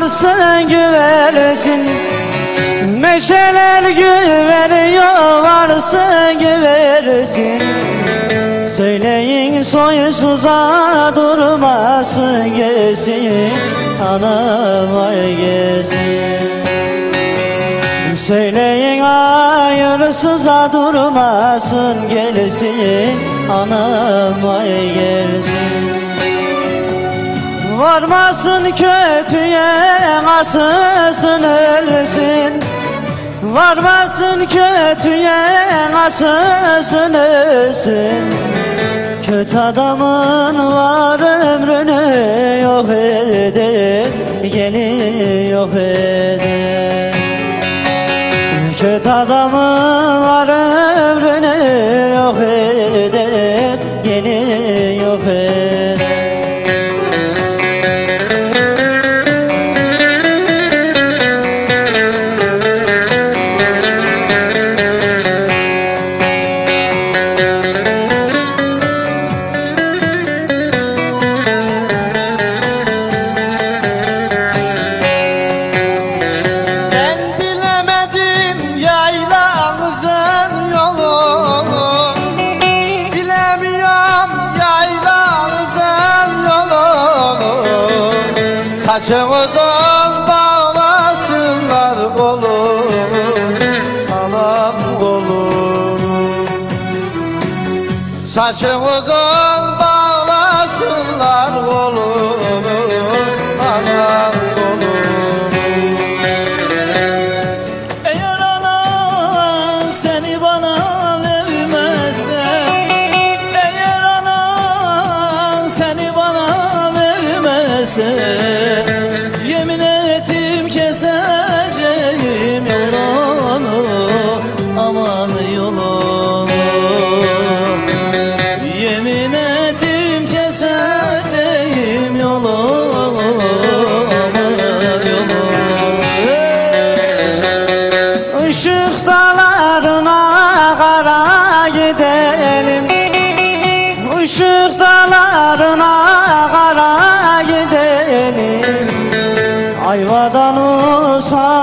Varsın güversin Meşeler güveriyor. Varsın güversin Söyleyin soysuza durmasın gelsin. Anam ay gelsin. Söyleyin hayırsıza durmasın gelsin. Anam ay gelsin Varmasın kötüye asılsın ölsün Varmasın kötüye asılsın ölsün Kötü adamın var ömrünü yok eder Gelin yok eder Kötü adamın var ömrünü Saçımızın bağlasınlar kolunu Anam kolunu. Eğer anan seni bana vermezse Eğer anan seni bana vermezse Yemin ettim keseceğim yolunu Aman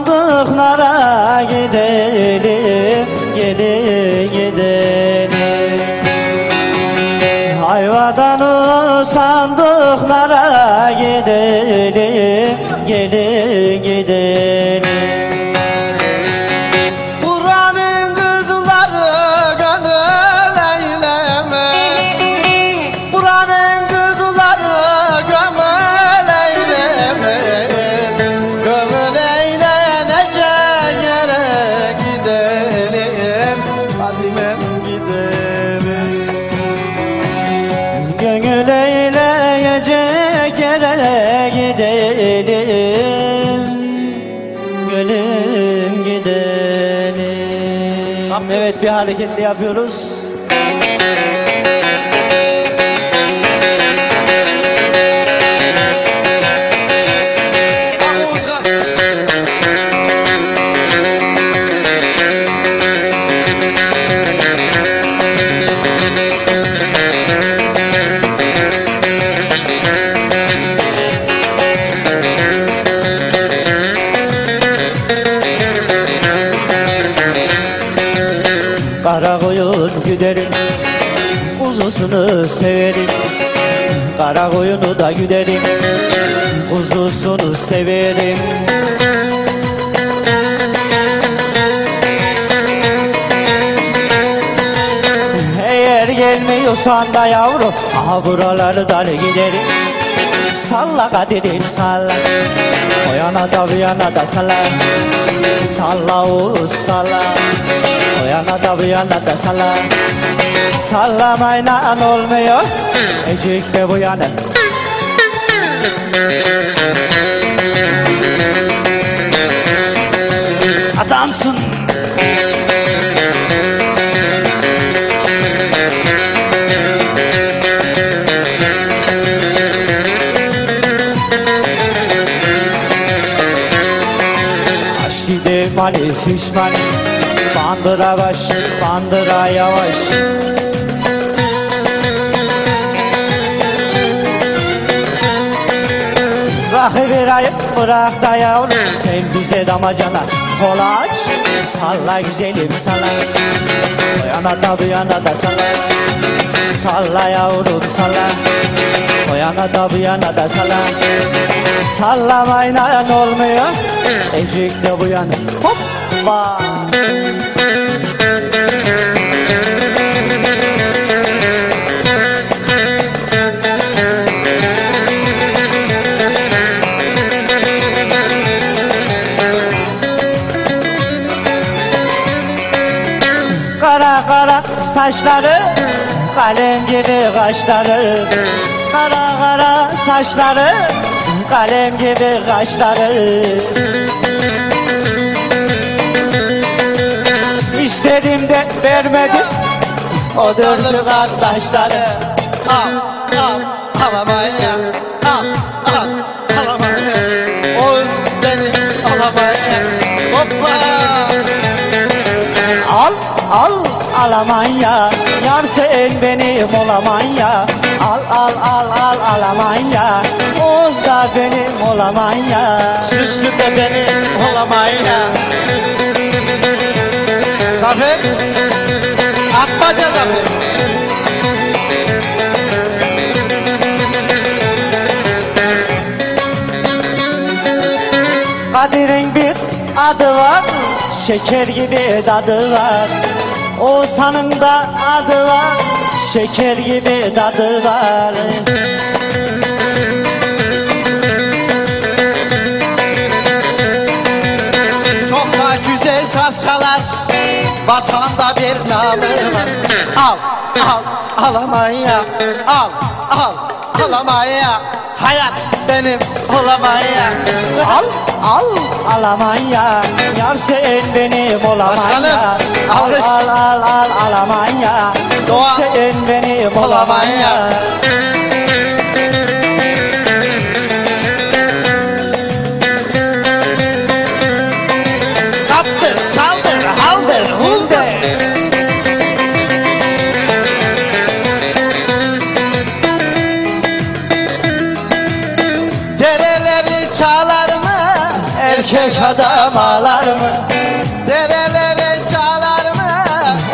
usandıklara gidelim Gelin gidelim. Ayvadan usandıklara bir hareketli yapıyoruz Kara koyunu da güderim Uzusunu severim Eğer gelmiyorsan da yavrum Aha buralardan giderim Salla Kadir'im salla. O yana da bu yana da salla. Salla oğuz salla. O yana da bu yana da salla Sallamayla olmuyor. Ecik de bu yana Adamsın. Açtı demani fişman Bandıra baş, bandıra yavaş bırak da yavrum Sen bize damacana. Kola aç Salla güzelim salla O yana da bu yana da salla Salla yavrum salla O yana da bu yana da salla Sallamayla olmuyor Ecik de bu yana. Hoppa saçları Kalem gibi kaşları. Kara kara saçları Kalem gibi kaşları. İstedim de vermedi O dördü kardeşleri Al, al, Alamanya. Yar sen benim olamanya. Al al al al Alamanya. Oğuz da benim olamanya. Süslü de beni olamaya Zafer. Atmaca Zafer. Kadir'in bir adı var Şeker gibi tadı var Oğuzhan'ın da adı var Şeker gibi tadı var. Çok da güzel saz çalar Vatanda bir namı var. Al, al, alamaya Al, al, alamaya Hayat benim olamaya. Al al Alamanya. Yar sen benim olamanya. Başkanım, Al al al al Alamanya. Doğa. Sen benim Olamanya. olamanya adam ağlar mı? Dereleri çalar mı?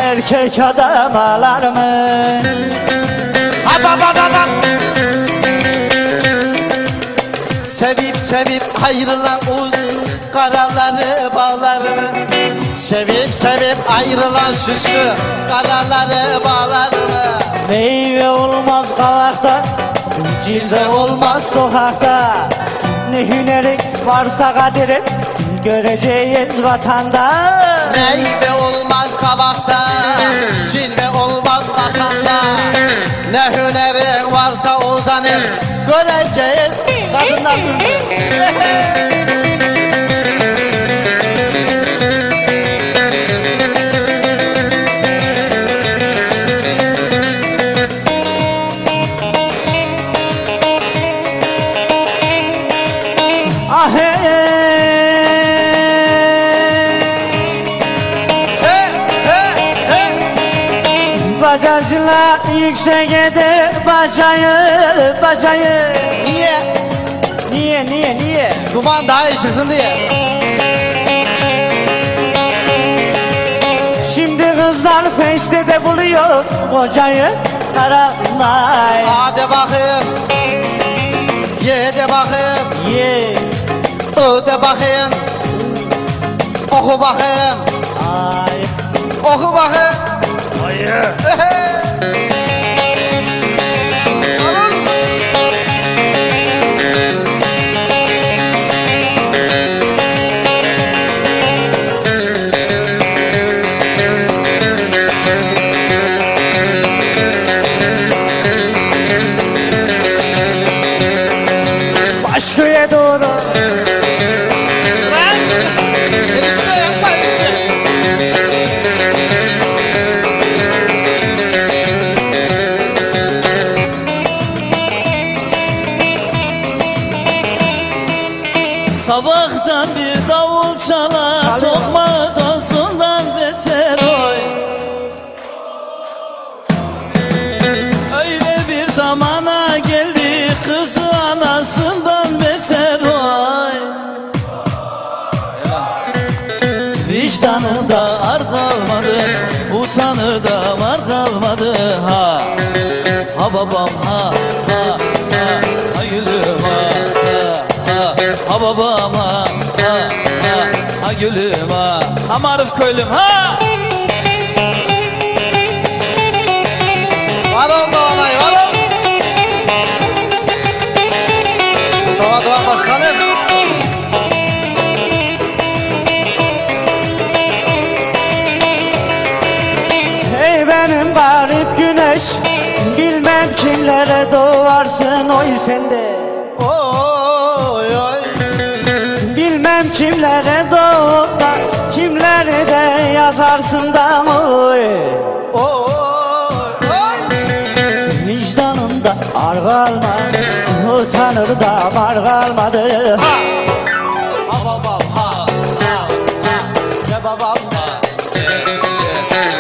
Erkek adam ağlar mı? Ha ba ba ba ba. Sevip sevip ayrılan uz karaları bağlar mı? Sevip sevip ayrılan süslü karaları bağlar mı? Meyve olmaz kavakta Cilve olmaz sokakta Ne hünerin varsa kadirin Göreceğiz vatanda Meyve olmaz kabakta, cilve olmaz vatanda. Ne hüneri varsa uzanır, göreceğiz kadınlar. Günü yüksek eder bacayı bacayı. Niye? Niye niye niye? Duman daha çıksın diye. Şimdi kızlar festede buluyor kocayı Karanlay Hadi bakayım. Ye de bakayım. Ye. Ö de bakayım. Oku bakayım. Ay. Oku bakayım. Hayır gülüm ha Maruf köylüm ha Var oldu onay var ol. Mustafa Doğan Başkanım. Hey benim garip güneş Bilmem kimlere doğarsın oy sende Oy oy. Bilmem kimlere de yazarsın da oy Oy oy. Vicdanında ar kalmadı Utanır da var kalmadı Ha. Ha babam ha. Ha. Ha. Ne babam ha.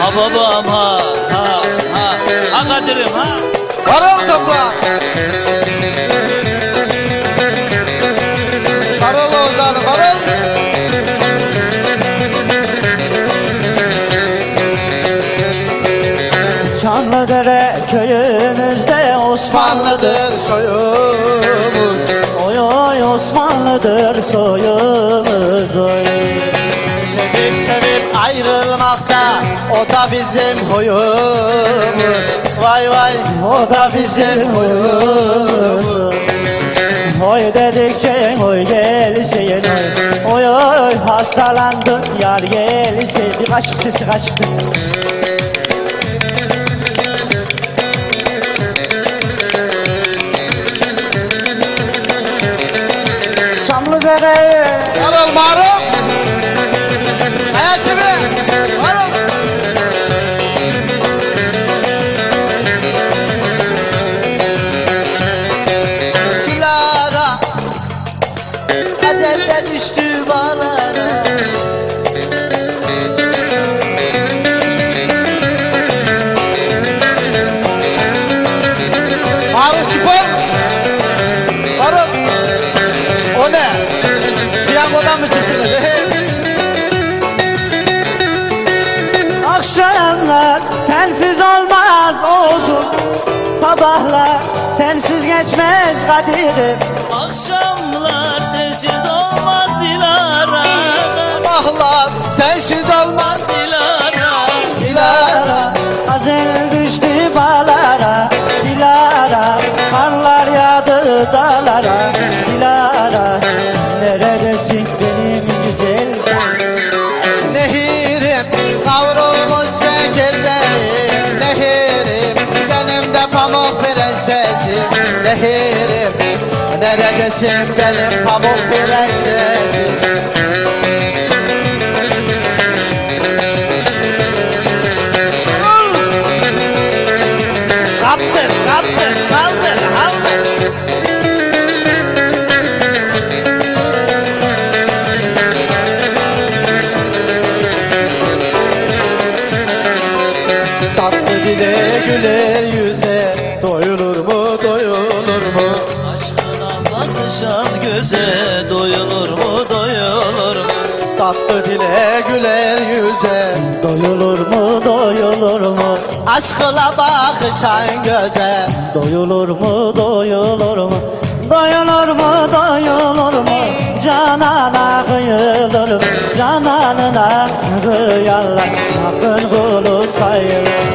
ha babam ha O da bizim huyumuz Oy dedikçe oy gelsin oy Oy oy. Hastalandım yar gelsin Bir kaşık sesi kaşık sesi Gazelde düştü bağlara Maruf spor ol. O ne? Piyangodan mı çıktınız? Akşamlar sensiz olmaz uzun Sabahlar sensiz geçmez Kadir'im Akşamlar Nehirim neredesin benim pamuk prensesim bakışan göze doyulur mu? Doyulur mu? Tatlı dile güler yüze. Doyulur mu? Doyulur mu? Aşkla bakışan göze. Doyulur mu? Doyulur mu? Doyulur mu? Doyulur mu? Canana kıyılır mı? Cananına kıyarlar Hakkın kulu sayılır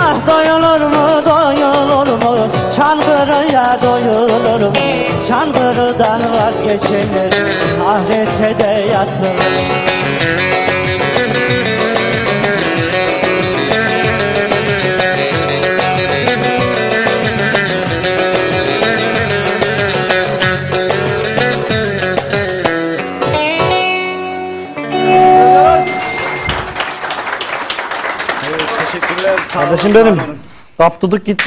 Ah doyulur mu mu? Çankırıya doyulur mu? Çankırıdan vazgeçilir Ahirete de yatılır Kardeşim benim. Kaptuduk gitti.